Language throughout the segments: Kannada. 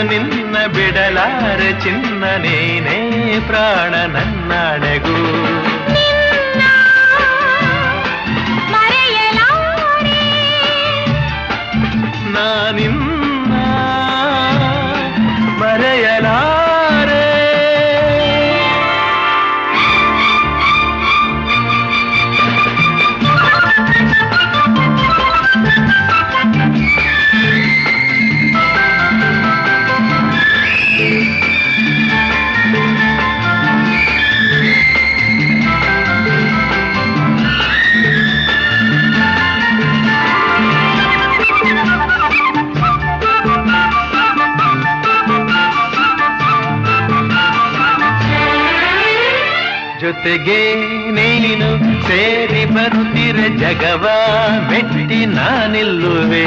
ಎಂದೆಂದು ನಿನ್ನ ಬಿಡಲಾರ ಚಿನ್ನ ನೀನೇ ಪ್ರಾಣ ನನ್ನಾಣೆಗೂ. ನಿನ್ನ ಮರೆಯಲಾರೆ. ನಾನಿನ್ನ ಜೊತೆಗೆ ನೀನು ಸೇರಿ ಬರುತ್ತಿರ ಜಗವ ಮೆಟ್ಟಿ ನಾನಿಲ್ಲುವೆ.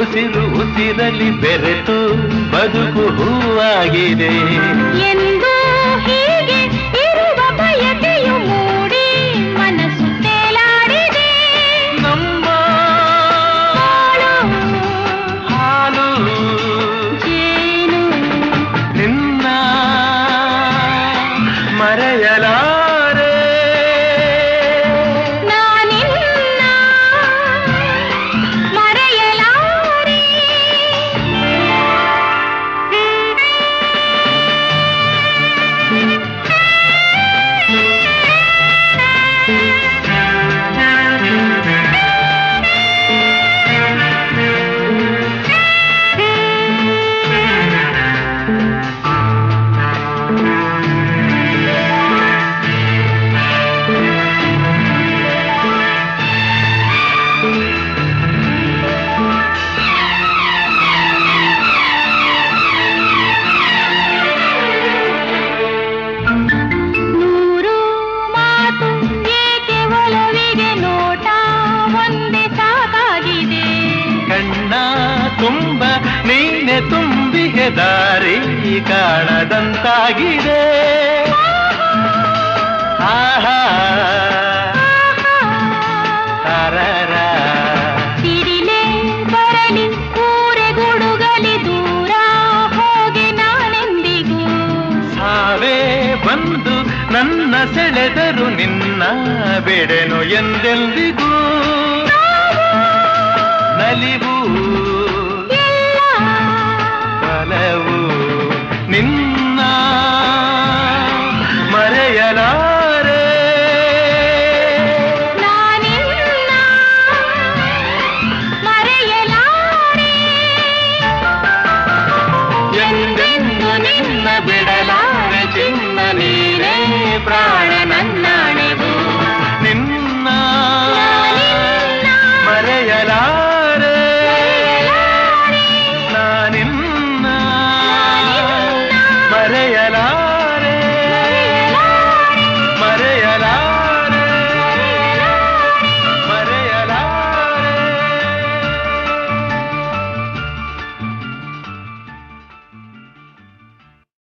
ಉಸಿರು ಉಸಿರಲಿ ಬೆರೆತು ಬದುಕು ಹೂವಾಗಿದೆ. ಎಂದು கரையலா ತುಂಬಿಗೆ ದಾರಿ ಕಾಣದಂತಾಗಿದೆ. ಆಹಾ. ನನ್ನ ಸೆಳೆದರು ನಿನ್ನ ಬೆಡೆನು ಎಂದೆಂದಿಗೂ? ನಲಿವು